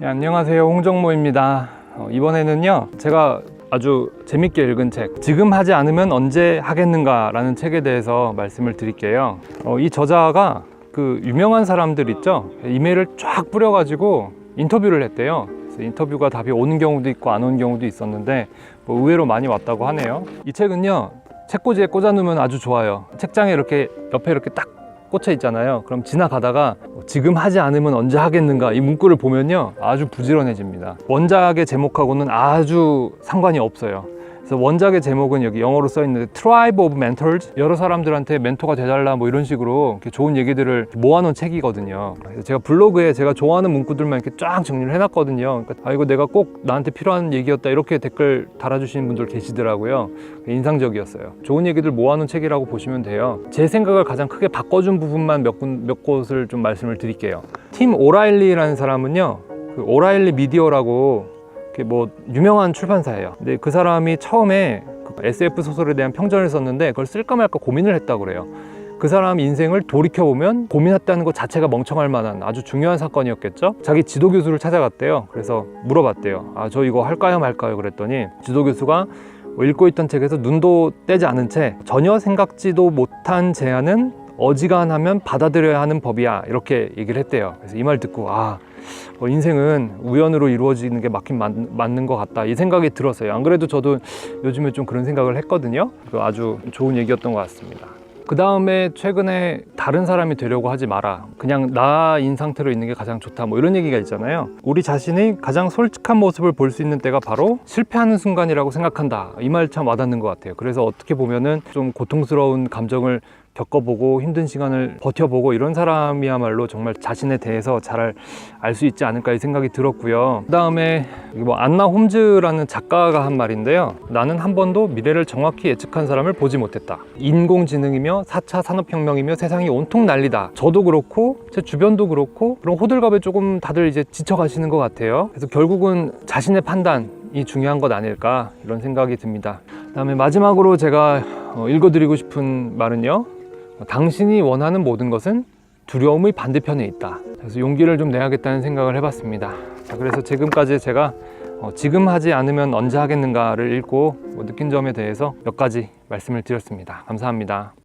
네, 안녕하세요. 홍정모입니다. 어, 이번에는요 제가 아주 재밌게 읽은 책 지금 하지 않으면 언제 하겠는가 라는 책에 대해서 말씀을 드릴게요. 어, 이 저자가 그 유명한 사람들 있죠? 이메일을 쫙 뿌려 가지고 인터뷰를 했대요. 인터뷰가 답이 오는 경우도 있고 안 오는 경우도 있었는데 뭐 의외로 많이 왔다고 하네요. 이 책은요 책꽂이에 꽂아놓으면 아주 좋아요. 책장에 이렇게 옆에 이렇게 딱 꽂혀 있잖아요. 그럼 지나가다가 지금 하지 않으면 언제 하겠는가 이 문구를 보면요 아주 부지런해집니다. 원작의 제목하고는 아주 상관이 없어요. 그래서 원작의 제목은 여기 영어로 써 있는데 Tribe of Mentors 여러 사람들한테 멘토가 돼달라 뭐 이런 식으로 좋은 얘기들을 모아놓은 책이거든요. 그래서 제가 블로그에 제가 좋아하는 문구들만 이렇게 쫙 정리를 해놨거든요. 그러니까 아 이거 내가 꼭 나한테 필요한 얘기였다 이렇게 댓글 달아주시는 분들 계시더라고요. 인상적이었어요. 좋은 얘기들 모아놓은 책이라고 보시면 돼요. 제 생각을 가장 크게 바꿔준 부분만 몇, 군, 몇 곳을 좀 말씀을 드릴게요. 팀 오라일리라는 사람은요, 그 오라일리 미디어라고 그 뭐 유명한 출판사예요. 근데 그 사람이 처음에 그 SF 소설에 대한 평전을 썼는데 그걸 쓸까 말까 고민을 했다고 그래요. 그 사람 인생을 돌이켜보면 고민했다는 것 자체가 멍청할 만한 아주 중요한 사건이었겠죠? 자기 지도 교수를 찾아갔대요. 그래서 물어봤대요. 아, 저 이거 할까요 말까요? 그랬더니 지도 교수가 뭐 읽고 있던 책에서 눈도 떼지 않은 채 전혀 생각지도 못한 제안은 어지간하면 받아들여야 하는 법이야. 이렇게 얘기를 했대요. 그래서 이 말 듣고 아, 어, 인생은 우연으로 이루어지는 게 맞긴 맞, 맞는 것 같다. 이 생각이 들었어요. 안 그래도 저도 요즘에 좀 그런 생각을 했거든요. 그 아주 좋은 얘기였던 것 같습니다. 그 다음에 최근에 다른 사람이 되려고 하지 마라. 그냥 나인 상태로 있는 게 가장 좋다. 뭐 이런 얘기가 있잖아요. 우리 자신이 가장 솔직한 모습을 볼 수 있는 때가 바로 실패하는 순간이라고 생각한다. 이 말 참 와닿는 것 같아요. 그래서 어떻게 보면은 좀 고통스러운 감정을 겪어보고 힘든 시간을 버텨보고 이런 사람이야말로 정말 자신에 대해서 잘 알 수 있지 않을까 이 생각이 들었고요. 그 다음에 뭐 안나 홈즈라는 작가가 한 말인데요. 나는 한 번도 미래를 정확히 예측한 사람을 보지 못했다. 인공지능이며 4차 산업혁명이며 세상이 온통 난리다. 저도 그렇고 제 주변도 그렇고 그런 호들갑에 조금 다들 이제 지쳐가시는 것 같아요. 그래서 결국은 자신의 판단이 중요한 것 아닐까 이런 생각이 듭니다. 그다음에 마지막으로 제가 어, 읽어드리고 싶은 말은요. 당신이 원하는 모든 것은 두려움의 반대편에 있다. 그래서 용기를 좀 내야겠다는 생각을 해봤습니다. 자, 그래서 지금까지 제가 어, 지금 하지 않으면 언제 하겠는가를 읽고 뭐 느낀 점에 대해서 몇 가지 말씀을 드렸습니다. 감사합니다.